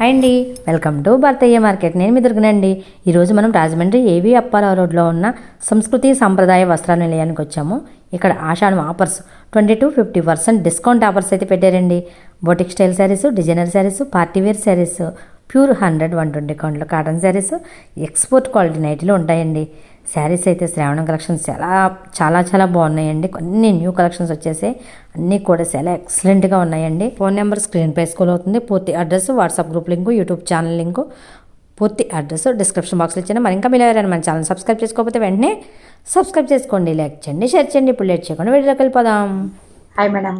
Hi అండి. Welcome to Bharatiya market నేను మీ దొరికినండి ఈరోజు మనం రాజమండ్రి ఏవి అప్పారావు రోడ్లో ఉన్న సంస్కృతి సాంప్రదాయ వస్త్రాల నిలయానికి వచ్చాము. ఇక్కడ Ashadam offers twenty to fifty percent discount offers అయితే పెట్టారండి. Boutique style sarees designer sarees party wear sarees pure hundred one twenty కౌంట్లో cotton sarees export quality నైటీలు ఉంటాయండి. శారీస్ అయితే శ్రావణం కలెక్షన్స్ చాలా చాలా చాలా బాగున్నాయండి. కొన్ని న్యూ కలెక్షన్స్ వచ్చేసాయి అన్నీ కూడా చాలా ఎక్సలెంట్గా ఉన్నాయండి. ఫోన్ నెంబర్ స్క్రీన్ పై స్కూల్ అవుతుంది. పూర్తి address WhatsApp group link YouTube channel link. పూర్తి అడ్రస్ డిస్క్రిప్షన్ బాక్స్లో ఇచ్చిన. మరి ఇంకా మీరు ఎవరైనా మన ఛానల్ సబ్స్క్రైబ్ చేసుకోకపోతే వెంటనే సబ్స్క్రైబ్ చేసుకోండి లైక్ చేయండి షేర్ చేయండి. ఇప్పుడు లేట్ చేయకుండా వీడియోకి వెళ్ళిపోదాం. Hi madam.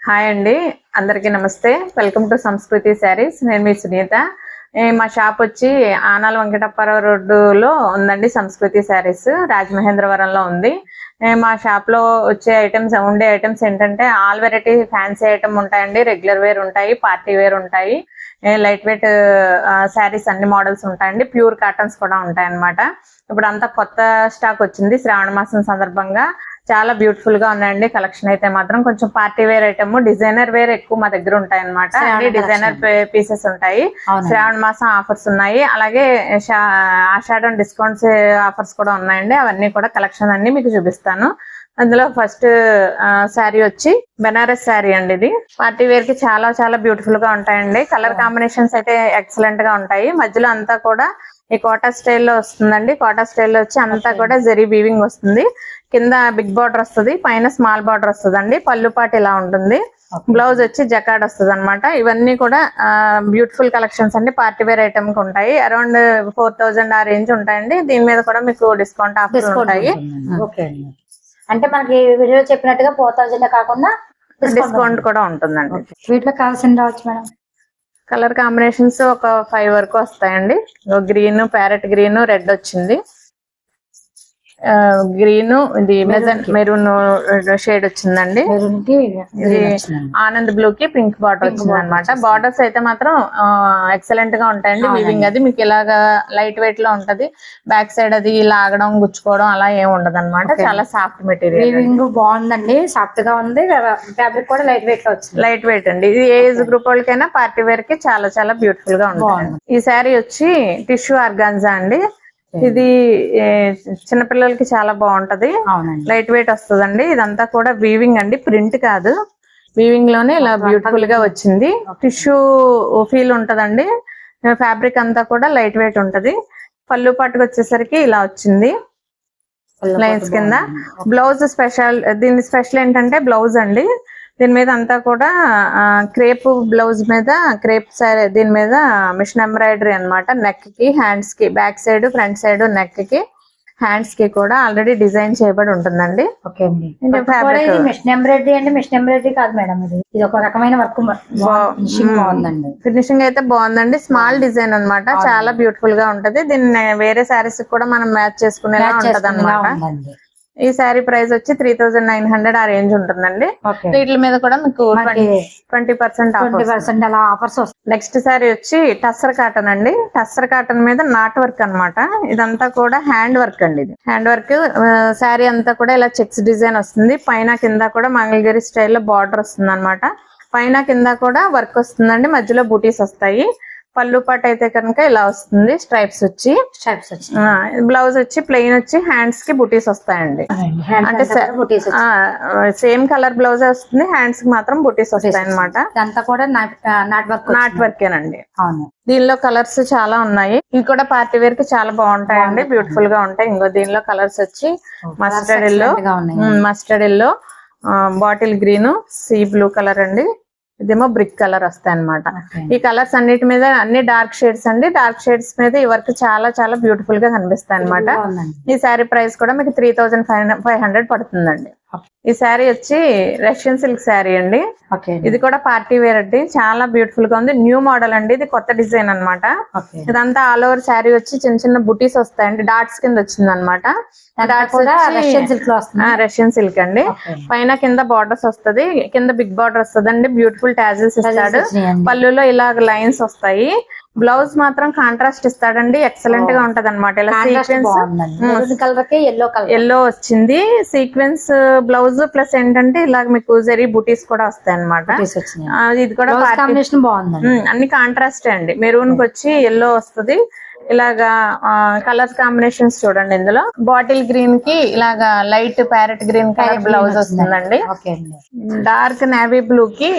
హాయ్ అండి. అందరికీ నమస్తే. వెల్కమ్ టు సంస్కృతి శారీస్. నేను మీ సునీత. మా షాప్ వచ్చి ఆనాల వెంకటప్పారావు రోడ్డులో ఉందండి సంస్కృతి శారీస్ రాజమహేంద్రవరంలో ఉంది. మా షాప్లో వచ్చే ఐటమ్స్ ఉండే ఐటమ్స్ ఏంటంటే ఆల్ వెరైటీ ఫ్యాన్సీ ఐటమ్ ఉంటాయండి రెగ్యులర్ వేర్ ఉంటాయి పార్టీ వేర్ ఉంటాయి. లైట్ వెయిట్ శారీస్ అన్ని మోడల్స్ ఉంటాయండి ప్యూర్ కాటన్స్ కూడా ఉంటాయన్నమాట. ఇప్పుడు అంతా కొత్త స్టాక్ వచ్చింది శ్రావణ మాసం సందర్భంగా. చాలా బ్యూటిఫుల్గా ఉన్నాయండి. కలెక్షన్ అయితే మాత్రం కొంచెం party wear item designer wear ఎక్కువ మా దగ్గర ఉంటాయి అనమాట డిజైనర్ పీసెస్ ఉంటాయి. శ్రావణ మాసం ఆఫర్స్ ఉన్నాయి. అలాగే ఆషాఢం డిస్కౌంట్స్ ఆఫర్స్ కూడా ఉన్నాయండి. అవన్నీ కూడా కలెక్షన్ అన్ని మీకు చూపిస్తాను. అందులో ఫస్ట్ శారీ వచ్చి బెనారస్ శారీ అండి ఇది. పార్టీ వేర్కి చాలా చాలా బ్యూటిఫుల్గా ఉంటాయండి. కలర్ కాంబినేషన్స్ అయితే ఎక్సలెంట్గా ఉంటాయి. మధ్యలో అంతా కూడా ఈ కోటా స్టైల్లో వస్తుందండి. కోటా స్టైల్లో వచ్చి అంతా కూడా జరీ వీవింగ్ వస్తుంది. కింద బిగ్ బార్డర్ వస్తుంది పైన స్మాల్ బార్డర్ వస్తుంది పళ్ళు పాటు ఇలా ఉంటుంది. బ్లౌజ్ వచ్చి జకాడ్ వస్తుంది అనమాట ఇవన్నీ కూడా బ్యూటిఫుల్ కలెక్షన్స్ అండి. పార్టీ వేర్ ఐటమ్కి ఉంటాయి. అరౌండ్ ఫోర్ థౌజండ్ ఆ రేంజ్ ఉంటాయండి. దీని మీద కూడా మీకు డిస్కౌంట్ ఆఫర్ ఉంటాయి. ఓకే. అండి అంటే మనకి వీడియో చెప్పినట్టుగా ఫోర్ థౌజండ్ కాకుండా డిస్కౌంట్ కూడా ఉంటుందండి. వీటిలో కావాల్సింది రావచ్చు మేడం? కలర్ కాంబినేషన్స్ ఒక ఫైవ్ వరకు వస్తాయండి. గ్రీన్ ప్యారెట్ గ్రీన్ రెడ్ వచ్చింది. గ్రీన్ ఇది మెరూన్ షేడ్ వచ్చిందండి. ఇది ఆనంద్ బ్లూ కి పింక్ బార్డర్ వచ్చింది అనమాట బార్డర్స్ అయితే మాత్రం ఎక్సలెంట్గా ఉంటాయండి. వీవింగ్ అది మీకు ఇలాగా లైట్ వెయిట్లో ఉంటది. బ్యాక్ సైడ్ అది లాగడం గుచ్చుకోవడం అలా ఏం ఉండదు అనమాట చాలా సాఫ్ట్ మెటీరియల్ వీవింగ్ బాగుందండి. సాఫ్ట్గా ఉంది. ఫ్యాబ్రిక్ కూడా లైట్ వెయిట్లో వచ్చింది. లైట్ వెయిట్ అండి. ఇది ఏజ్ గ్రూప్ వాళ్ళకైనా పార్టీ వేర్కి చాలా చాలా బ్యూటిఫుల్గా ఉంటుంది. ఈ శారీ వచ్చి టిష్యూ ఆర్గాన్జా అండి. ఇది చిన్నపిల్లలకి చాలా బాగుంటది. లైట్ వెయిట్ వస్తుందండి. ఇదంతా కూడా వీవింగ్ అండి. ప్రింట్ కాదు. వీవింగ్లోనే ఇలా బ్యూటిఫుల్గా వచ్చింది. టిష్యూ ఫీల్ ఉంటదండి. ఫ్యాబ్రిక్ అంతా కూడా లైట్ వెయిట్ ఉంటది. పళ్ళు పట్టుకు వచ్చేసరికి ఇలా వచ్చింది. లైన్స్ కింద. బ్లౌజ్ స్పెషల్ దీని స్పెషల్ ఏంటంటే బ్లౌజ్ అండి. దీని మీద అంతా కూడా క్రేప్ బ్లౌజ్ మీద క్రేప్ దీని మీద మిషన్ ఎంబ్రాయిడరీ కి హ్యాండ్స్కి బ్యాక్ సైడ్ ఫ్రంట్ సైడ్ నెక్కి హ్యాండ్స్కి కూడా ఆల్రెడీ డిజైన్ చేయబడి ఉంటుందండి. మిషన్ ఎంబ్రాయిడరీ అండి. మిషన్ ఎంబ్రాయిడరీ కాదు మేడం ఇది. ఇది ఒక రకమైన వర్క్ ఫినిషింగ్ బాగుందండి. ఫినిషింగ్ అయితే బాగుందండి. స్మాల్ డిజైన్ అన్నమాట. చాలా బ్యూటిఫుల్గా ఉంటది. దీన్ని వేరే శారీస్ కూడా మనం మ్యాచ్ చేసుకునేలా ఉంటది అనమాట ఈ శారీ ప్రైస్ వచ్చి త్రీ థౌజండ్ నైన్ హండ్రెడ్ ఆ రేంజ్ ఉంటుందండి. వీటి మీద కూడా మీకు ట్వంటీ పర్సెంట్ పర్సెంట్ అలా ఆఫర్స్ వస్తాయి. నెక్స్ట్ శారీ వచ్చి టస్సర్ కాటన్ అండి. టస్సర్ కాటన్ మీద నాట్ వర్క్ అన్నమాట. ఇదంతా కూడా హ్యాండ్ వర్క్ అండి ఇది. హ్యాండ్ వర్క్ శారీ అంతా కూడా ఇలా చెక్స్ డిజైన్ వస్తుంది. పైన కింద కూడా మంగళగిరి స్టైల్లో బార్డర్ వస్తుంది అనమాట పైన కింద కూడా వర్క్ వస్తుందండి. మధ్యలో బూటీస్ వస్తాయి. పళ్ళు పాట అయితే కనుక ఇలా వస్తుంది. స్ట్రైప్స్ వచ్చి. స్ట్రైప్స్ వచ్చాయి బ్లౌజ్ వచ్చి ప్లెయిన్ వచ్చి హ్యాండ్స్కి బూటీస్ వస్తాయండి. అంటే సేమ్ కలర్ బ్లౌజ్ వస్తుంది హ్యాండ్స్కి మాత్రం బూటీస్ వస్తాయి అనమాట కూడా నాట్ వర్క్ నాట్ వర్కేనండి అవును. దీనిలో కలర్స్ చాలా ఉన్నాయి. ఇవి కూడా పార్టీ వేర్కి చాలా బాగుంటాయండి. బ్యూటిఫుల్గా ఉంటాయి. ఇంకో దీనిలో కలర్స్ వచ్చి mustard yellow mustard yellow bottle green sea blue colour అండి. ఇదేమో బ్రిక్ కలర్ వస్తాయి అనమాట. ఈ కలర్స్ అన్నిటి మీద అన్ని డార్క్ షేడ్స్ అండి. డార్క్ షేడ్స్ మీద ఈ వర్క్ చాలా చాలా బ్యూటిఫుల్గా కనిపిస్తాయి అనమాట ఈ శారీ ప్రైస్ కూడా మీకు three thousand five five hundred పడుతుందండి. ఈ శారీ వచ్చి రష్యన్ సిల్క్ శారీ అండి. ఇది కూడా పార్టీ వేర్ అండి. చాలా బ్యూటిఫుల్గా ఉంది. న్యూ మోడల్ అండి. ఇది కొత్త డిజైన్ అన్నమాట. ఓకే. ఇదంతా ఆల్ ఓవర్ శారీ వచ్చి చిన్న చిన్న బుటీస్ వస్తాయండి. డాట్స్ కింద వచ్చింది అనమాట రష్యన్ సిల్క్ అండి. పైన కింద బార్డర్స్ వస్తది. కింద బిగ్ బార్డర్ వస్తుంది అండి బ్యూటిఫుల్ టాజిల్స్ ఇస్తాడు. పళ్ళులో ఇలా లైన్స్ వస్తాయి. బ్లౌజ్ మాత్రం కాంట్రాస్ట్ ఇస్తాడండి. ఎక్సలెంట్గా ఉంటది అనమాట ఇలా sequence colour yellow colour yellow వచ్చింది. సీక్వెన్స్ బ్లౌజ్ ప్లస్ ఏంటంటే ఇలా మీకు జరీ బుటీస్ కూడా వస్తాయి అనమాట ఇది కూడా కాంబినేషన్ బాగుందండి. ఉమ్, అన్ని కాంట్రాస్ట్ అండి. మెరూన్కి వచ్చి ఎల్లో వస్తుంది. ఇలాగా కలర్స్ కాంబినేషన్స్ చూడండి ఇందులో. బాటిల్ గ్రీన్కి ఇలాగా light parrot green colour blouse వస్తుందండి. డార్క్ నేవీ బ్లూ కి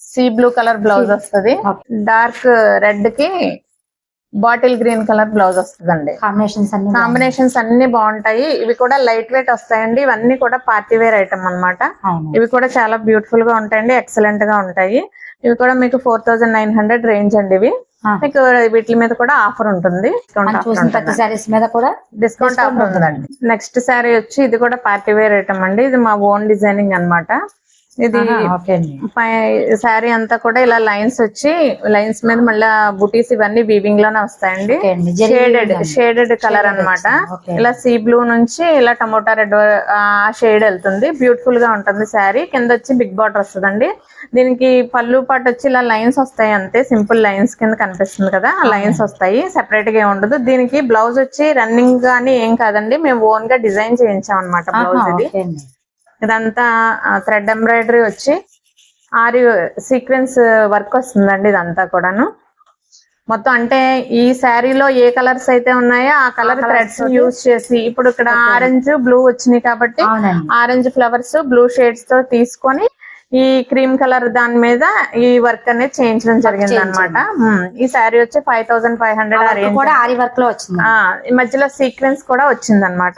సీ బ్లూ కలర్ బ్లౌజ్ వస్తుంది. డార్క్ రెడ్కి బాటిల్ గ్రీన్ కలర్ బ్లౌజ్ వస్తుందండి. కాంబినేషన్స్ అన్ని కాంబినేషన్స్ అన్ని బాగుంటాయి. ఇవి కూడా లైట్ వెయిట్ వస్తాయండి. ఇవన్నీ కూడా పార్టీ వేర్ ఐటమ్ అన్నమాట. అవును. ఇవి కూడా చాలా బ్యూటిఫుల్గా ఉంటాయండి. ఎక్సలెంట్గా ఉంటాయి. ఇవి కూడా మీకు four thousand nine hundred range అండి ఇవి. మీకు వీటి మీద కూడా ఆఫర్ ఉంటుంది. డిస్కౌంట్ ఆఫర్ ఉందండి నెక్స్ట్ శారీ వచ్చి ఇది కూడా పార్టీ వేర్ ఐటమ్ అండి. ఇది మా ఓన్ డిజైనింగ్ అన్నమాట. ఇది శారీ అంతా కూడా ఇలా లైన్స్ వచ్చి లైన్స్ మీద మళ్ళీ బుటీస్ ఇవన్నీ వీవింగ్లోనే వస్తాయండి. షేడెడ్. షేడెడ్ కలర్ అన్నమాట. ఓకే. ఇలా సీ బ్లూ నుంచి ఇలా టమోటా రెడ్ ఆ షేడ్ వెళ్తుంది. బ్యూటిఫుల్గా ఉంటుంది శారీ. కింద వచ్చి బిగ్ బార్డర్ వస్తుందండి. దీనికి పళ్ళు పాటు వచ్చి ఇలా లైన్స్ వస్తాయి అంతే. సింపుల్ లైన్స్ కింద కనిపిస్తుంది కదా ఆ లైన్స్ వస్తాయి. సెపరేట్గా ఉండదు. దీనికి బ్లౌజ్ వచ్చి రన్నింగ్ గానీ ఏం కాదండి. మేము ఓన్గా డిజైన్ చేయించాం అనమాట బ్లౌజ్ ఇది. ఇదంతా థ్రెడ్ ఎంబ్రాయిడరీ వచ్చి ఆరి సీక్వెన్స్ వర్క్ వస్తుందండి ఇదంతా కూడాను. మొత్తం అంటే ఈ శారీలో ఏ కలర్స్ అయితే ఉన్నాయో ఆ కలర్ థ్రెడ్స్ యూజ్ చేసి ఇప్పుడు ఇక్కడ ఆరెంజ్ బ్లూ వచ్చినాయి కాబట్టి ఆరెంజ్ ఫ్లవర్స్ బ్లూ షేడ్స్తో తీసుకొని ఈ క్రీమ్ కలర్ దాని మీద ఈ వర్క్ అనేది చేయించడం జరిగింది అనమాట ఈ శారీ వచ్చి ఫైవ్ థౌసండ్ ఫైవ్ హండ్రెడ్ కూడా ఆరి వర్క్లో. వచ్చింది. ఈ మధ్యలో సీక్వెన్స్ కూడా వచ్చింది అనమాట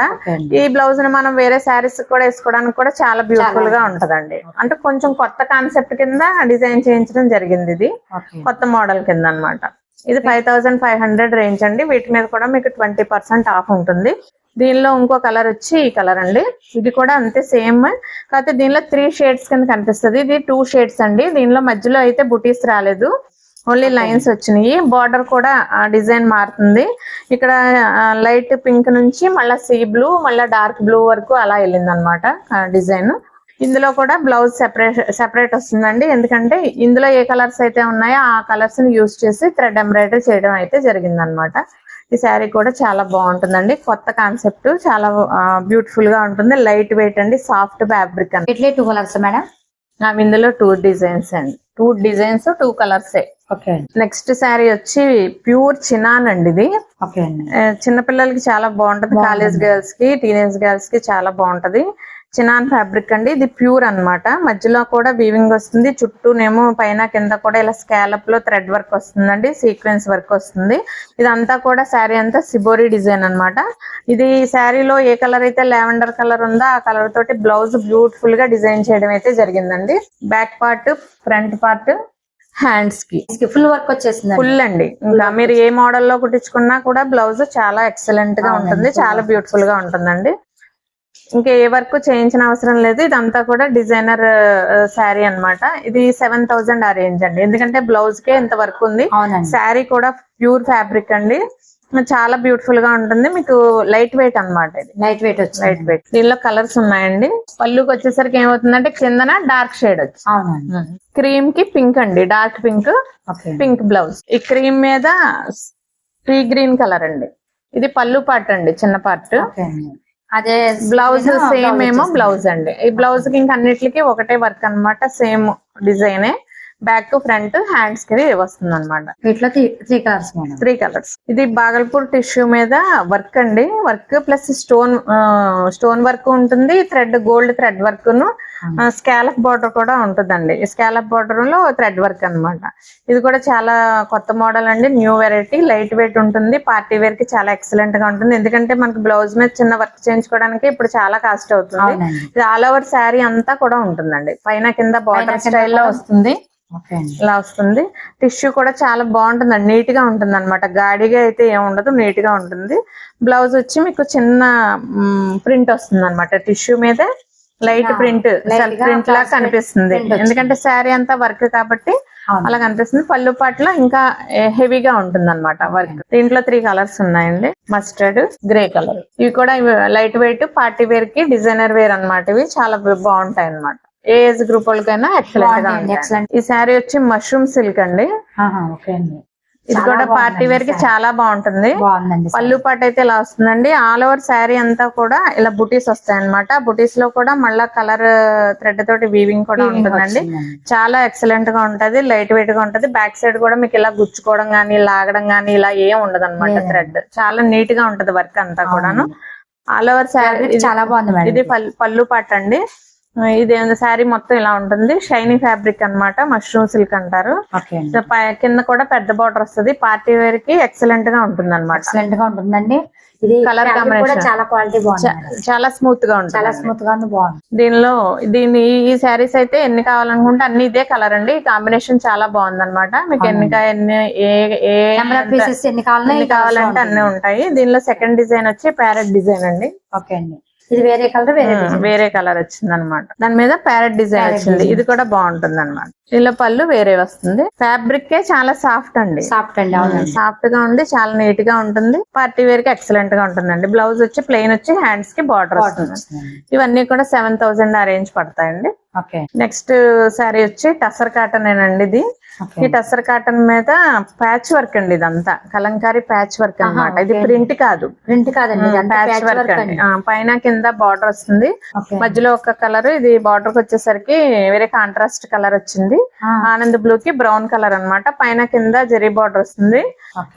ఈ బ్లౌజ్ని మనం వేరే శారీస్ కూడా వేసుకోవడానికి కూడా చాలా బ్యూటిఫుల్గా ఉంటదండి. అంటే కొంచెం కొత్త కాన్సెప్ట్ కింద డిజైన్ చేయించడం జరిగింది ఇది. కొత్త మోడల్ కింద అన్నమాట ఇది five thousand five hundred range అండి. వీటి మీద కూడా మీకు ట్వంటీ పర్సెంట్ ఆఫ్ ఉంటుంది. దీనిలో ఇంకో కలర్ వచ్చి ఈ కలర్ అండి. ఇది కూడా అంతే సేమ్. కాకపోతే దీనిలో త్రీ షేడ్స్ కింద కనిపిస్తుంది. ఇది టూ షేడ్స్ అండి. దీనిలో మధ్యలో అయితే బుటీస్ రాలేదు. ఓన్లీ లైన్స్ వచ్చినాయి. బార్డర్ కూడా డిజైన్ మారుతుంది. ఇక్కడ లైట్ పింక్ నుంచి మళ్ళీ సీ బ్లూ మళ్ళీ డార్క్ బ్లూ వరకు అలా వెళ్ళింది అనమాట డిజైన్. ఇందులో కూడా బ్లౌజ్ సెపరేట్ సెపరేట్ వస్తుందండి. ఎందుకంటే ఇందులో ఏ కలర్స్ అయితే ఉన్నాయో ఆ కలర్స్ని యూజ్ చేసి థ్రెడ్ ఎంబ్రాయిడరీ చేయడం అయితే జరిగిందనమాట. ఈ శారీ కూడా చాలా బాగుంటుందండి. కొత్త కాన్సెప్ట్ చాలా బ్యూటిఫుల్గా ఉంటుంది. లైట్ వెయిట్ అండి సాఫ్ట్ ఫ్యాబ్రిక్ అండి. ఇట్లే టూ కలర్స్ మేడం? అవి ఇందులో టూ డిజైన్స్ అండి. టూ డిజైన్స్ టూ కలర్సే ఓకే నెక్స్ట్ శారీ వచ్చి ప్యూర్ చినాన్ అండి ఇది. ఓకే చిన్నపిల్లలకి చాలా బాగుంటది. కాలేజ్ గర్ల్స్కి టీనేజ్ గర్ల్స్కి చాలా బాగుంటది. చినాన్ ఫ్యాబ్రిక్ అండి. ఇది ప్యూర్ అన్నమాట. మధ్యలో కూడా వీవింగ్ వస్తుంది. చుట్టూనేమో పైన కింద కూడా ఇలా స్కాలప్లో థ్రెడ్ వర్క్ వస్తుందండి. సీక్వెన్స్ వర్క్ వస్తుంది. ఇదంతా కూడా శారీ అంతా సిబోరి డిజైన్ అన్నమాట. ఇది శారీలో ఏ కలర్ అయితే లావెండర్ కలర్ ఉందో ఆ కలర్ తోటి బ్లౌజ్ బ్యూటిఫుల్గా డిజైన్ చేయడం అయితే జరిగిందండి. బ్యాక్ పార్ట్ ఫ్రంట్ పార్ట్ హ్యాండ్స్కి. ఫుల్ వర్క్ వచ్చేసింది ఫుల్ అండి. ఇంకా మీరు ఏ మోడల్లో కుట్టించుకున్నా కూడా బ్లౌజ్ చాలా ఎక్సలెంట్గా ఉంటుంది. చాలా బ్యూటిఫుల్గా ఉంటుందండి. ఇంకా ఏ వర్క్ చేయించిన అవసరం లేదు. ఇదంతా కూడా డిజైనర్ శారీ అన్నమాట. ఇది సెవెన్ థౌసండ్ ఆ రేంజ్ అండి. ఎందుకంటే బ్లౌజ్ కే ఇంత వర్క్ ఉంది. శారీ కూడా ప్యూర్ ఫ్యాబ్రిక్ అండి. చాలా బ్యూటిఫుల్గా ఉంటుంది. మీకు లైట్ వెయిట్ అన్నమాట ఇది. లైట్ వెయిట్ వచ్చింది. Light weight. దీనిలో కలర్స్ ఉన్నాయండి. పళ్ళుకి వచ్చేసరికి ఏమవుతుందంటే కిందన డార్క్ షేడ్ వచ్చి. క్రీమ్కి పింక్ అండి. Dark pink. Pink blouse. ఈ క్రీమ్ మీద సీ గ్రీన్ కలర్ అండి. ఇది పళ్ళు పార్ట్ అండి. చిన్న పార్ట్. అదే బ్లౌజ్ సేమ్ ఏమో. బ్లౌజ్ అండి ఈ బ్లౌజ్కి ఇంక అన్నిటికి ఒకటే వర్క్ అన్నమాట సేమ్ డిజైనే బ్యాక్ ఫ్రంట్ హ్యాండ్స్కి వస్తుంది అనమాట వీటిలో త్రీ కలర్స్ త్రీ కలర్స్. ఇది బాగల్పూర్ టిష్యూ మీద వర్క్ అండి. Work plus stone stone work ఉంటుంది. థ్రెడ్ గోల్డ్ థ్రెడ్ వర్క్ను స్కాలప్ బార్డర్ కూడా ఉంటుందండి. స్కాలప్ బార్డర్లో థ్రెడ్ వర్క్ అన్నమాట. ఇది కూడా చాలా కొత్త మోడల్ అండి. న్యూ వెరైటీ లైట్ వెయిట్ ఉంటుంది. పార్టీ వేర్కి చాలా ఎక్సలెంట్గా ఉంటుంది. ఎందుకంటే మనకి బ్లౌజ్ మీద చిన్న వర్క్ చేయించుకోవడానికి ఇప్పుడు చాలా కాస్ట్ అవుతుంది. ఇది ఆల్ ఓవర్ శారీ అంతా కూడా ఉంటుందండి. పైన కింద బార్డర్ కింద స్టైల్లో కూడా వస్తుంది. ఇలా వస్తుంది. టిష్యూ కూడా చాలా బాగుంటుందండి నీట్గా ఉంటుంది అనమాట గాడిగా అయితే ఏం ఉండదు నీట్గా ఉంటుంది. బ్లౌజ్ వచ్చి మీకు చిన్న ప్రింట్ వస్తుంది అనమాట టిష్యూ మీద లైట్ ప్రింట్ సెల్ఫ్ ప్రింట్ లా కనిపిస్తుంది. ఎందుకంటే శారీ అంతా వర్క్ కాబట్టి. అలా కనిపిస్తుంది. పళ్ళు పాటలో ఇంకా హెవీగా ఉంటుంది అనమాట వర్క్ దీంట్లో త్రీ కలర్స్ ఉన్నాయండి. Mustard grey colour. ఇవి కూడా లైట్ వెయిట్ పార్టీ వేర్కి డిజైనర్ వేర్ అన్నమాట ఇవి. చాలా బాగుంటాయి అన్నమాట ఏ ఏజ్ గ్రూప్ వాళ్ళకైనా ఎక్సలెంట్ excellent. ఈ శారీ వచ్చి మష్రూమ్ సిల్క్ అండి. ఇది కూడా పార్టీ వేర్కి. చాలా బాగుంటుంది. పళ్ళు పాట అయితే ఇలా వస్తుందండి. ఆల్ ఓవర్ శారీ అంతా కూడా ఇలా బుటీస్ వస్తాయి అనమాట బుటీస్లో కూడా మళ్ళా కలర్ థ్రెడ్ తోటి వీవింగ్ కూడా ఉంటుందండి. చాలా ఎక్సలెంట్గా ఉంటది లైట్ వెయిట్గా ఉంటది. బ్యాక్ సైడ్ కూడా మీకు ఇలా గుచ్చుకోవడం గానీ లాగడం గానీ ఇలా ఏం ఉండదు అనమాట. థ్రెడ్ చాలా నీట్గా ఉంటది వర్క్ అంతా కూడాను. ఆల్ ఓవర్ శారీ చాలా బాగుంది ఇది పళ్ళు పాట అండి ఇది శారీ మొత్తం ఇలా ఉంటుంది. షైనీ ఫ్యాబ్రిక్ అన్నమాట. మష్రూమ్ సిల్క్ అంటారు. కింద కూడా పెద్ద బార్డర్ వస్తది. పార్టీ వేర్కి ఎక్సలెంట్గా ఉంటుంది అనమాట ఎక్సలెంట్గా ఉంటుందండి. ఇది కూడా combination. చాలా క్వాలిటీ బాగుంది. చాలా స్మూత్గా ఉంటుంది. చాలా స్మూత్గా బాగుంది. దీనిలో దీని ఈ శారీస్ అయితే ఎన్ని కావాలనుకుంటే అన్ని ఇదే కలర్ అండి. కాంబినేషన్ చాలా బాగుంది అనమాట మీకు ఎన్ని ఏ పీసెస్ ఎన్ని కావాలంటే అన్ని ఉంటాయి. దీనిలో సెకండ్ డిజైన్ వచ్చి ప్యారెట్ డిజైన్ అండి. ఓకే అండి. ఇది వేరే కలర్ వేరే కలర్ వచ్చింది అనమాట దాని మీద ప్యారెట్ డిజైన్ వచ్చింది. ఇది కూడా బాగుంటుంది అనమాట దీనిలో పళ్ళు వేరే వస్తుంది. ఫ్యాబ్రిక్ చాలా సాఫ్ట్ అండి. సాఫ్ట్ అండి సాఫ్ట్గా ఉండి చాలా నీట్గా ఉంటుంది. పార్టీ వేర్కి ఎక్సలెంట్గా ఉంటుందండి. బ్లౌజ్ వచ్చి ప్లెయిన్ వచ్చి హ్యాండ్స్కి బార్డర్ వస్తుంది. ఇవన్నీ కూడా సెవెన్ థౌసండ్ ఆ రేంజ్ పడతాయండి. ఓకే. నెక్స్ట్ శారీ వచ్చి టసర్ కాటన్ అండి ఇది. ఈ టసర్ కాటన్ మీద ప్యాచ్ వర్క్ అండి ఇదంతా. కలంకారీ ప్యాచ్ వర్క్ అన్నమాట. ఇది. ప్రింట్ కాదు. ప్రింట్ కాదండి ప్యాచ్ వర్క్ అండి. పైన కింద బార్డర్ వస్తుంది. మధ్యలో ఒక కలర్ ఇది బార్డర్కి వచ్చేసరికి వేరే కాంట్రాస్ట్ కలర్ వచ్చింది. ఆనంద్ బ్లూ కి బ్రౌన్ కలర్ అన్నమాట. పైన కింద జరీ బార్డర్ వస్తుంది.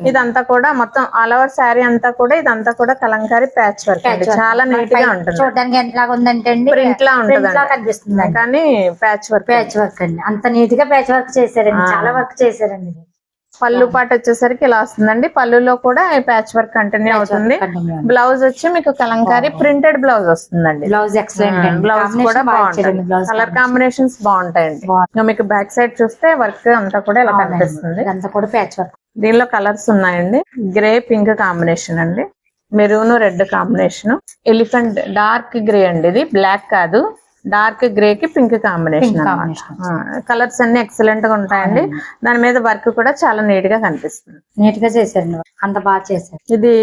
ఇదంతా కూడా మొత్తం ఆల్ ఓవర్ శారీ అంతా కూడా ఇదంతా కూడా కలంకారీ ప్యాచ్ వర్క్ అండి. చాలా నీట్గా ఉంటుంది. చూడడానికి ఎంతలాగా ఉందంటే ప్రింట్ లా ఉంటుంది కనిపిస్తుంది కానీ ప్యాచ్ వర్క్ ప్యాచ్ వర్క్ అండి. అంత నీట్గా ప్యాచ్ వర్క్ చేశారండి. చాలా వర్క్ చేశారండి. పళ్ళు పాట వచ్చేసరికి ఇలా వస్తుందండి. పళ్ళులో కూడా ప్యాచ్ వర్క్ కంటిన్యూ అవుతుంది. బ్లౌజ్ వచ్చి మీకు కలంకారీ ప్రింటెడ్ బ్లౌజ్ వస్తుందండి. బ్లౌజ్ ఎక్సలెంట్ బ్లౌజ్ కూడా బాగా బాగుంటుంది కలర్ కాంబినేషన్స్ బాగుంటాయండి. మీకు బ్యాక్ సైడ్ చూస్తే వర్క్ అంతా కూడా ఇలా కనిపిస్తుంది. ఇదంతా కూడా ప్యాచ్ వర్క్ దీనిలో కలర్స్ ఉన్నాయండి. గ్రే పింక్ కాంబినేషన్ అండి. Maroon red combination elephant dark grey అండి ఇది. బ్లాక్ కాదు. డార్క్ గ్రే కి పింక్ కాంబినేషన్. కలర్స్ అన్ని ఎక్సలెంట్గా ఉంటాయండి. దాని మీద వర్క్ కూడా చాలా నీట్గా కనిపిస్తుంది. నీట్గా చేశారండి. అంత బాగా చేశారు. ఇది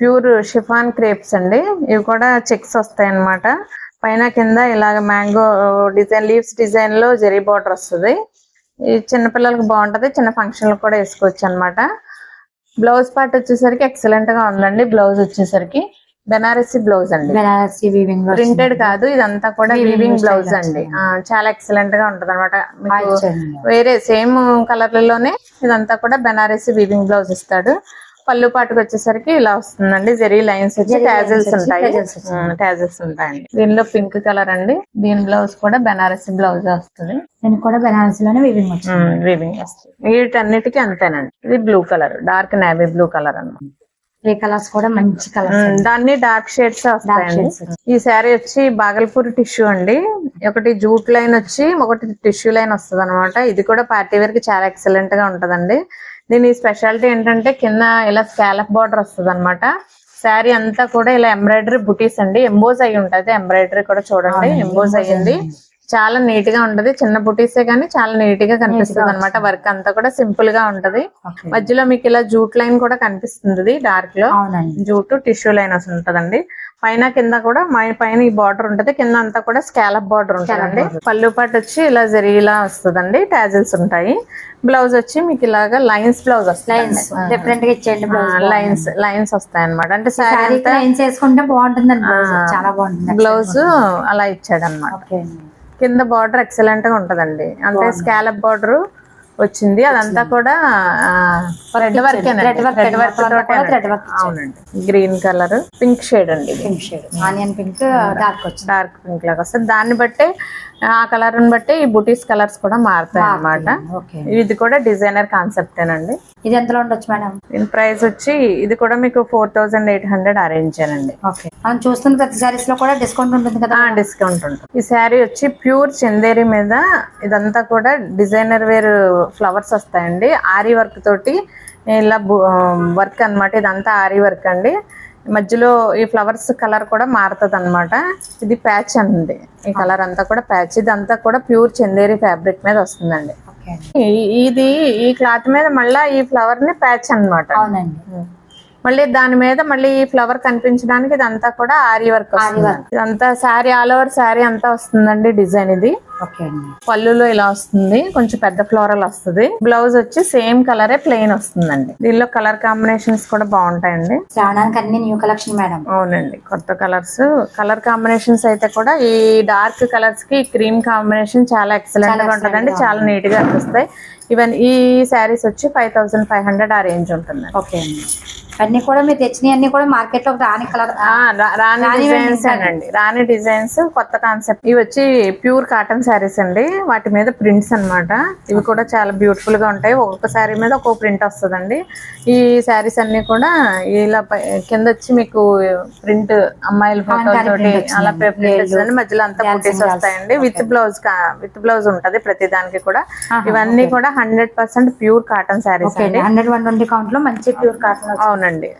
ప్యూర్ షిఫాన్ క్రేప్స్ అండి. ఇవి కూడా చెక్స్ వస్తాయి అన్నమాట పైన కింద ఇలాగ మ్యాంగో డిజైన్ లీవ్స్ డిజైన్లో జెరీ బార్డర్ వస్తుంది. ఈ చిన్నపిల్లలకు బాగుంటది. చిన్న ఫంక్షన్ కూడా వేసుకోవచ్చు అన్నమాట బ్లౌజ్ పార్ట్ వచ్చేసరికి ఎక్సలెంట్గా ఉందండి. బ్లౌజ్ వచ్చేసరికి. బెనారసి బ్లౌజ్ అండి. బెనారసి వీవింగ్ ప్రింటెడ్ కాదు ఇదంతా కూడా వీవింగ్ బ్లౌజ్ అండి. చాలా ఎక్సలెంట్గా ఉంటది అనమాట వేరే సేమ్ కలర్లలోనే ఇదంతా కూడా బెనారసి వీవింగ్ బ్లౌజ్ ఇస్తాడు. పళ్ళు పాటుకు వచ్చేసరికి ఇలా వస్తుందండి. జెరీ లైన్స్ వచ్చి టాజిల్స్ వచ్చి ఉంటాయి. టాజిల్స్ ఉంటాయండి. దీనిలో పింక్ కలర్ అండి. దీని బ్లౌజ్ కూడా బెనారసి బ్లౌజ్ వస్తుంది. దీనికి కూడా బెనారసి లోనే వీవింగ్ వీవింగ్ వస్తుంది. వీటన్నిటికీ అంతేనండి. ఇది blue colour dark navy blue colour అన్నమాట. త్రీ కలర్స్ కూడా మంచి కలర్స్ దాన్ని డార్క్ షేడ్స్ వస్తాయండి? ఈ శారీ వచ్చి బాగల్పూర్ టిష్యూ అండి. ఒకటి జూట్ లైన్ వచ్చి ఒకటి టిష్యూ లైన్ వస్తుంది అనమాట ఇది కూడా పార్టీ వేర్కి చాలా ఎక్సలెంట్గా ఉంటదండి. దీని స్పెషాలిటీ ఏంటంటే కింద ఇలా స్కాలప్ బార్డర్ వస్తుంది అనమాట శారీ అంతా కూడా ఇలా ఎంబ్రాయిడరీ బుటీస్ అండి. ఎంబోజ్ అయి ఉంటది. ఎంబ్రాయిడరీ కూడా చూడండి. ఎంబోజ్ అయ్యింది. చాలా నీట్గా ఉంటది. చిన్న బుటీసే కానీ చాలా నీట్గా కనిపిస్తుంది అనమాట వర్క్ అంతా కూడా సింపుల్గా ఉంటది. మధ్యలో మీకు ఇలా జూట్ లైన్ కూడా కనిపిస్తుంది డార్క్లో. జూటు టిష్యూ లైన్ ఉంటదండి. పైన కింద కూడా మై- పైన ఈ బార్డర్ ఉంటది. కింద అంతా కూడా స్కాలప్ బార్డర్ ఉంటదండి. పళ్ళు పాటు వచ్చి ఇలా జరిగిలా వస్తుందండి. టాజిల్స్ ఉంటాయి. బ్లౌజ్ వచ్చి మీకు ఇలాగా లైన్స్ బ్లౌజ్ లైన్స్ డిఫరెంట్గా ఇచ్చేయండి బ్లౌజ్ లైన్స్ లైన్స్ వస్తాయి అనమాట అంటే అంతా లైన్స్ వేసుకుంటే బాగుంటుందండి బ్లౌజ్ చాలా బాగుంటుంది బ్లౌజ్ అలా ఇచ్చాడు అనమాట కింద బార్డర్ ఎక్సలెంట్గా ఉంటదండి. అంటే స్కాలప్ బార్డర్ వచ్చింది. అదంతా కూడా రెడ్ వర్క్ రెడ్ వర్క్. అవునండి. గ్రీన్ కలర్ పింక్ షేడ్ అండి pink shade onion pink dark dark pink లాగా వస్తుంది. దాన్ని బట్టి ఆ కలర్ బట్టి ఈ బుటీస్ కలర్స్ కూడా మారుతాయి అన్నమాట. ఓకే ఇది కూడా డిజైనర్ కాన్సెప్టేనండి ఇది ఎంతలో ఉండొచ్చు మేడం? దీని ప్రైస్ వచ్చి ఇది కూడా మీకు four thousand eight hundred arrange చేయండి. ఓకే. మనం చూస్తున్న ప్రతి సారీస్లో కూడా డిస్కౌంట్ ఉంటుంది కదా డిస్కౌంట్ ఉంటుంది. ఈ శారీ వచ్చి ప్యూర్ చందేరి మీద ఇదంతా కూడా డిజైనర్ వేర్ ఫ్లవర్స్ వస్తాయండి. ఆరి వర్క్ తోటి ఇలా వర్క్ అన్నమాట. ఇదంతా ఆరి వర్క్ అండి. మధ్యలో ఈ ఫ్లవర్స్ కలర్ కూడా మారుతుంది అనమాట ఇది ప్యాచ్ అండి. ఈ కలర్ అంతా కూడా ప్యాచ్. ఇదంతా కూడా ప్యూర్ చందేరి ఫ్యాబ్రిక్ మీద వస్తుందండి. ఈ- ఇది ఈ క్లాత్ మీద మళ్ళా ఈ ఫ్లవర్ని ప్యాచ్ అన్నమాట. అవునండి. మళ్ళీ దాని మీద మళ్ళీ ఫ్లవర్ కనిపించడానికి ఇదంతా కూడా ఆరి వర్క్. ఇదంతా శారీ ఆల్ ఓవర్ శారీ అంతా వస్తుందండి డిజైన్ ఇది. ఓకే అండి. పళ్ళులో ఇలా వస్తుంది. కొంచెం పెద్ద ఫ్లోరల్ వస్తుంది. బ్లౌజ్ వచ్చి సేమ్ కలరే ప్లెయిన్ వస్తుందండి. దీనిలో కలర్ కాంబినేషన్స్ కూడా బాగుంటాయండి. శ్రావణానికి అన్ని న్యూ కలెక్షన్ మేడం. అవునండి. కొత్త కలర్స్ కలర్ కాంబినేషన్స్ అయితే కూడా ఈ డార్క్ కలర్స్కి క్రీమ్ కాంబినేషన్ చాలా ఎక్సలెంట్గా ఉంటుందండి. చాలా నీట్గా అనిపిస్తాయి. ఈవెన్ ఈ శారీస్ వచ్చి ఫైవ్ థౌసండ్ ఫైవ్ హండ్రెడ్ ఆ రేంజ్ ఉంటుంది ఓకే అండి. అన్ని కూడా మీరు తెచ్చినవి అన్ని కూడా మార్కెట్లో రాని కలర్ రాణి రాణి డిజైన్స్ అండి. రాణి డిజైన్స్ కొత్త కాన్సెప్ట్ ఇవి వచ్చి ప్యూర్ కాటన్ శారీస్ అండి. వాటి మీద ప్రింట్స్ అన్నమాట. ఇవి కూడా చాలా బ్యూటిఫుల్గా ఉంటాయి. ఒక్కొక్క శారీ మీద ఒక్కొక్క ప్రింట్ వస్తుందండి. ఈ శారీస్ అన్ని కూడా ఇలా కింద వచ్చి మీకు ప్రింట్ అమ్మాయిల ఫోటో తోటి. అలా ప్రింట్ వచ్చిందండి మధ్యలో అంతా girls. వస్తాయండి. విత్ బ్లౌజ్ విత్ బ్లౌజ్ ఉంటది ప్రతి దానికి కూడా. ఇవన్నీ కూడా hundred percent pure cotton saris అండి. హండ్రెడ్ వన్ ట్వంటీ కౌంట్లో మంచి ప్యూర్ కాటన్ అవునండి.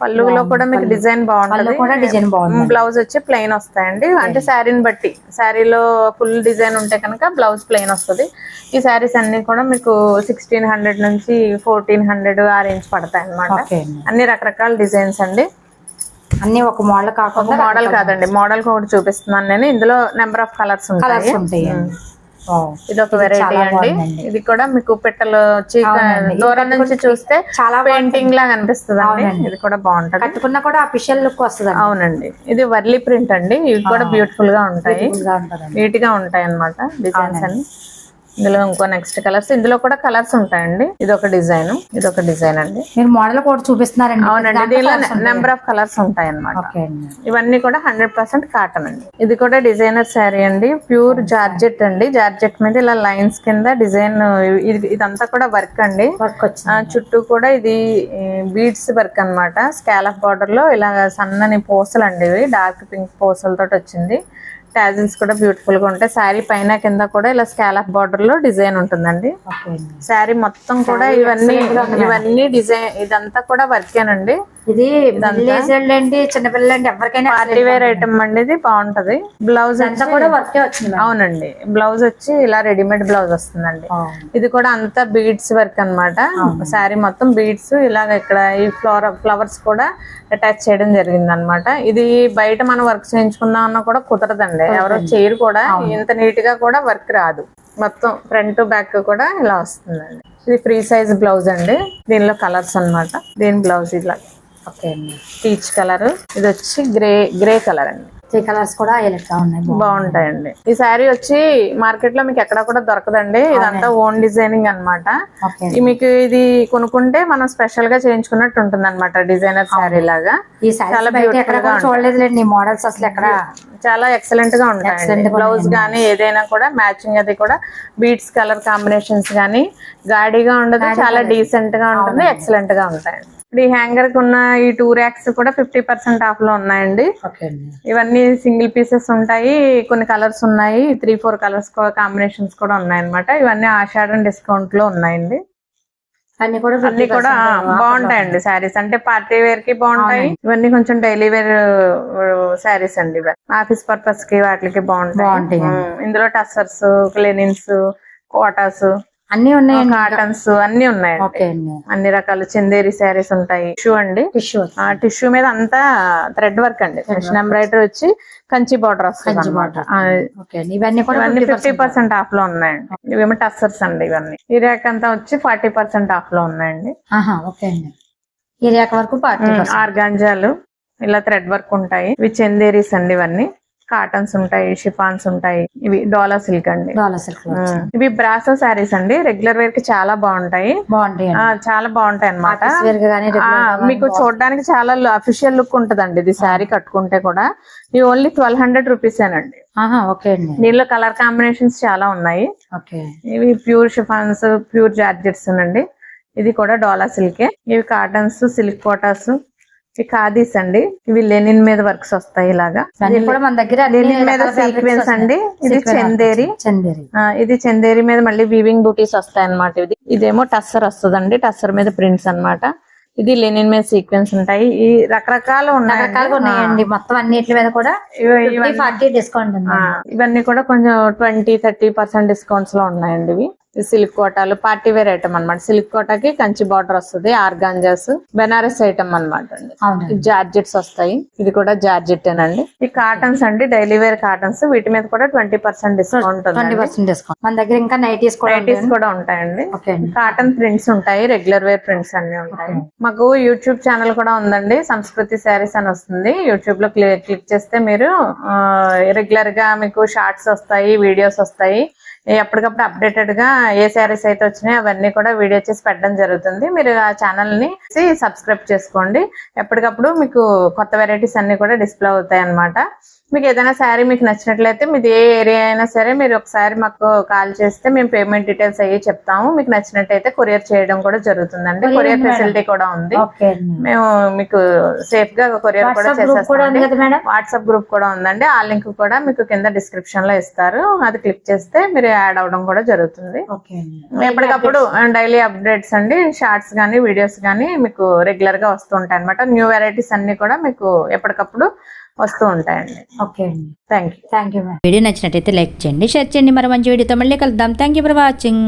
పళ్ళులో కూడా మీకు డిజైన్ బాగుంటది. కూడా డిజైన్ బాగుంది బ్లౌజ్ వచ్చి ప్లెయిన్ వస్తాయండి. అంటే శారీని బట్టి. శారీలో ఫుల్ డిజైన్ ఉంటే కనుక బ్లౌజ్ ప్లెయిన్ వస్తుంది. ఈ శారీస్ అన్ని కూడా మీకు సిక్స్టీన్ హండ్రెడ్ నుంచి ఫోర్టీన్ హండ్రెడ్ ఆ రేంజ్ పడతాయి అండి అన్ని రకరకాల డిజైన్స్ అండి. అన్ని ఒక మోడల్ కాకుండా మోడల్ కాదండి. మోడల్ ఒకటి చూపిస్తున్నాను నేను. ఇందులో నెంబర్ ఆఫ్ కలర్స్ ఉంటాయి. ఇది ఒక వెరైటీ అండి. ఇది కూడా మీకు పిట్టలు దూరం నుంచి చూస్తే చాలా పెయింటింగ్ లాగా అనిపిస్తుంది అండి అవునండి. ఇది కూడా బాగుంటది. కట్టుకున్నా కూడా అఫిషియల్ లుక్ వస్తుంది అవునండి. ఇది వర్లీ ప్రింట్ అండి. ఇవి కూడా బ్యూటిఫుల్గా ఉంటాయి. నీట్గా ఉంటాయి అన్నమాట డిజైన్స్ అన్ని. ఇందులో ఇంకో నెక్స్ట్ కలర్స్ ఇందులో కూడా కలర్స్ ఉంటాయండి. ఇది ఒక డిజైన్ ఇది ఒక డిజైన్ అండి. మీరు మోడల్ కూడా చూపిస్తున్నారండి. అవునండి. దీనిలో నెంబర్ ఆఫ్ కలర్స్ ఉంటాయి అండి. ఇవన్నీ కూడా హండ్రెడ్ పర్సెంట్ కాటన్ అండి. ఇది కూడా డిజైనర్ శారీ అండి. ప్యూర్ జార్జెట్ అండి. జార్జెట్ మీద ఇలా లైన్స్ కింద డిజైన్ ఇది ఇదంతా కూడా వర్క్ అండి. చుట్టూ కూడా ఇది బీడ్స్ వర్క్ అన్నమాట. స్కాలప్ బార్డర్లో ఇలా సన్నని పూసలు అండి ఇవి. డార్క్ పింక్ పూసలతో వచ్చింది. టాజిల్స్ కూడా బ్యూటిఫుల్గా ఉంటాయి. శారీ పైన కింద కూడా ఇలా స్కాలప్ బార్డర్లో డిజైన్ ఉంటుందండి. శారీ మొత్తం కూడా ఇవన్నీ ఇవన్నీ డిజైన్ ఇదంతా కూడా వర్కేనండి ఇది అండి చిన్నపిల్లలు అండి ఎవరికైనా పార్టీ వేర్ ఐటమ్ అండి ఇది బాగుంటది. బ్లౌజ్ అంతా కూడా వర్కే వచ్చింది. అవునండి. బ్లౌజ్ వచ్చి ఇలా రెడీమేడ్ బ్లౌజ్ వస్తుందండి. ఇది కూడా అంతా బీడ్స్ వర్క్ అన్నమాట. శారీ మొత్తం బీడ్స్ ఇలాగ ఇక్కడ ఈ ఫ్లవర్ ఫ్లవర్స్ కూడా అటాచ్ చేయడం జరిగింది అనమాట ఇది బయట మనం వర్క్ చేయించుకుందాం అన్నా కూడా కుదరదండి. ఎవరో చేయరు కూడా. ఇంత నీట్గా కూడా వర్క్ రాదు. మొత్తం ఫ్రంట్ బ్యాక్ కూడా ఇలా వస్తుందండి. ఇది ఫ్రీ సైజ్ బ్లౌజ్ అండి. దీనిలో కలర్స్ అన్నమాట. దీని బ్లౌజ్ ఇలా పీచ్ కలర్. ఇది వచ్చి గ్రే గ్రే కలర్ అండి. త్రీ కలర్స్ కూడా ఉన్నాయి. బాగుంటాయండి. ఈ శారీ వచ్చి మార్కెట్లో మీకు ఎక్కడ కూడా దొరకదండి. ఇదంతా ఓన్ డిజైనింగ్ అన్నమాట. ఓకే. ఈ మీకు ఇది కొనుక్కుంటే మనం స్పెషల్గా చేయించుకున్నట్టు ఉంటుంది అనమాట డిజైనర్ శారీ లాగా. ఈ చూడలేదులేండి. ఈ మోడల్స్ అసలు ఎక్కడ చాలా ఎక్సలెంట్గా ఉంటాయండి. బ్లౌజ్ గానీ ఏదైనా కూడా మ్యాచింగ్ అది కూడా బీట్స్ కలర్ కాంబినేషన్స్ గానీ గాడిగా ఉండదు. చాలా డీసెంట్గా ఉంటుంది. ఎక్సలెంట్గా ఉంటాయండి. ఇప్పుడు ఈ హ్యాంగర్కి ఉన్న ఈ టూ ర్యాక్స్ కూడా ఫిఫ్టీ పర్సెంట్ ఆఫ్లో ఉన్నాయండి. ఇవన్నీ సింగిల్ పీసెస్ ఉంటాయి. కొన్ని కలర్స్ ఉన్నాయి. త్రీ ఫోర్ కలర్స్ కాంబినేషన్స్ కూడా ఉన్నాయి అనమాట ఇవన్నీ ఆషాఢం డిస్కౌంట్లో ఉన్నాయండి. అన్ని కూడా అన్ని కూడా బాగుంటాయండి శారీస్. అంటే పార్టీ వేర్కి బాగుంటాయి. ఇవన్నీ కొంచెం డైలీ వేర్ శారీస్ అండి ఆఫీస్ పర్పస్కి వాటికి బాగుంటాయి. ఇందులో టస్సర్స్ లెనిన్స్ కోటాస్ అన్ని ఉన్నాయండి. కాటన్స్ అన్ని అండి. అన్ని రకాల చందేరి శారీస్ ఉంటాయి. టిష్యూ అండి. టిష్యూ ఆ టిష్యూ మీద అంతా థ్రెడ్ వర్క్ అండి. మిషన్ ఎంబ్రాయిడరీ వచ్చి కంచి బార్డర్ వస్తుంది ఇవన్నీ కూడా ఫిఫ్టీ పర్సెంట్ ఆఫ్లో ఉన్నాయండి. ఇవేమో టస్సర్స్ అండి ఇవన్నీ. ఈ ర్యాక్ అంతా వచ్చి ఫార్టీ పర్సెంట్ ఆఫ్లో ఉన్నాయండి. ఆహా ఓకే అండి. ఈ రేఖ వరకు ఆర్గాంజాలు ఇలా థ్రెడ్ వర్క్ ఉంటాయి. ఇవి చందేరీస్ అండి ఇవన్నీ. కాటన్స్ ఉంటాయి షిఫాన్స్ ఉంటాయి. ఇవి డోలా సిల్క్ అండి. డాలర్ సిల్క్ ఇవి బ్రాసో శారీస్ అండి. రెగ్యులర్ వేర్కి చాలా బాగుంటాయి. బాగుంటాయి చాలా బాగుంటాయి ఆ, మీకు చూడడానికి చాలా అఫీషియల్ లుక్ ఉంటదండి ఇది శారీ కట్టుకుంటే కూడా. ఇవి ఓన్లీ ట్వెల్వ్ హండ్రెడ్ రూపీస్ అండి ఓకే అండి. దీనిలో కలర్ కాంబినేషన్స్ చాలా ఉన్నాయి. ఓకే. ఇవి ప్యూర్ షిఫాన్స్ ప్యూర్ జార్జెట్స్ అండి. ఇది కూడా డోలా సిల్కే. ఇవి కాటన్స్ సిల్క్ కోటాస్ ఇవి ఖాదీస్ అండి. ఇవి లెనిన్ మీద వర్క్స్ వస్తాయి ఇలాగా. మన దగ్గర లెనిన్ మీద సీక్వెన్స్. అండి. ఇది చందేరి. చందేరి. ఇది చందేరి మీద మళ్ళీ వీవింగ్ బూటీస్ వస్తాయి అనమాట ఇది ఇదేమో టస్సర్ వస్తుందండి. టస్సర్ మీద ప్రింట్స్ అన్నమాట. ఇది లెనిన్ మీద సీక్వెన్స్ ఉంటాయి. ఈ రకరకాలు ఉన్నాయి ఉన్నాయండి. మొత్తం అన్నిటి మీద కూడా ఫార్టీ డిస్కౌంట్ ఇవన్నీ కూడా కొంచెం ట్వంటీ థర్టీ పర్సెంట్ డిస్కౌంట్స్లో ఉన్నాయండి ఇవి. ఈ సిల్క్ కోటాలు పార్టీ వేర్ ఐటమ్ అన్నమాట. సిల్క్ కోటాకి కంచి బార్డర్ వస్తుంది ఆర్గాంజాస్ బెనారస్ ఐటమ్ అన్నమాట అండి. జార్జెట్స్ వస్తాయి. ఇది కూడా జార్జెట్ అండి ఈ కాటన్స్ అండి డైలీ వేర్ కాటన్స్. వీటి మీద కూడా ట్వంటీ పర్సెంట్ డిస్కౌంట్ ట్వంటీ ఉంది పర్సెంట్ డిస్కౌంట్. మన దగ్గర ఇంకా నైటీస్ కూడా నైటీస్. కూడా ఉంటాయండి. కాటన్ ప్రింట్స్ ఉంటాయి రెగ్యులర్ వేర్ ప్రింట్స్ అన్ని ఉంటాయి. మాకు యూట్యూబ్ ఛానల్ కూడా ఉందండి సంస్కృతి శారీస్ అని వస్తుంది. యూట్యూబ్లో క్లి- క్లిక్ చేస్తే మీరు రెగ్యులర్గా మీకు షార్ట్స్ వస్తాయి వీడియోస్ వస్తాయి. ఎప్పటికప్పుడు అప్డేటెడ్గా ఏ శారీస్ అయితే వచ్చినాయో అవన్నీ కూడా వీడియో చేసి పెట్టడం జరుగుతుంది. మీరు ఆ ఛానల్ని సబ్స్క్రైబ్ చేసుకోండి. ఎప్పటికప్పుడు మీకు కొత్త వెరైటీస్ అన్ని కూడా డిస్ప్లే అవుతాయి అన్నమాట మీకు ఏదైనా శారీ మీకు నచ్చినట్లయితే మీది ఏ ఏరియా అయినా సరే మీరు ఒకసారి మాకు కాల్ చేస్తే మేము పేమెంట్ డీటెయిల్స్ అయ్యి చెప్తాము. మీకు నచ్చినట్టయితే కొరియర్ చేయడం కూడా జరుగుతుందండి. కొరియర్. ఫెసిలిటీ కూడా ఉంది. మేము మీకు సేఫ్గా కొరియర్ కూడా చేసేస్తాం వాట్సాప్ గ్రూప్ కూడా ఉందండి. ఆ లింక్ కూడా మీకు కింద డిస్క్రిప్షన్లో ఇస్తారు. అది క్లిక్ చేస్తే మీరు యాడ్ అవడం కూడా జరుగుతుంది. ఎప్పటికప్పుడు డైలీ అప్డేట్స్ అండి షార్ట్స్ కానీ వీడియోస్ కానీ మీకు రెగ్యులర్గా వస్తూ ఉంటాయి అనమాట న్యూ వెరైటీస్ అన్ని కూడా మీకు ఎప్పటికప్పుడు వస్తూ ఉంటాయండి. ఓకే అండి. Thank you thank you video నచ్చినట్టయితే లైక్ చేయండి షేర్ చేయండి. మరో మంచి వీడియోతో మళ్ళీ కలుద్దాం. Thank you for watching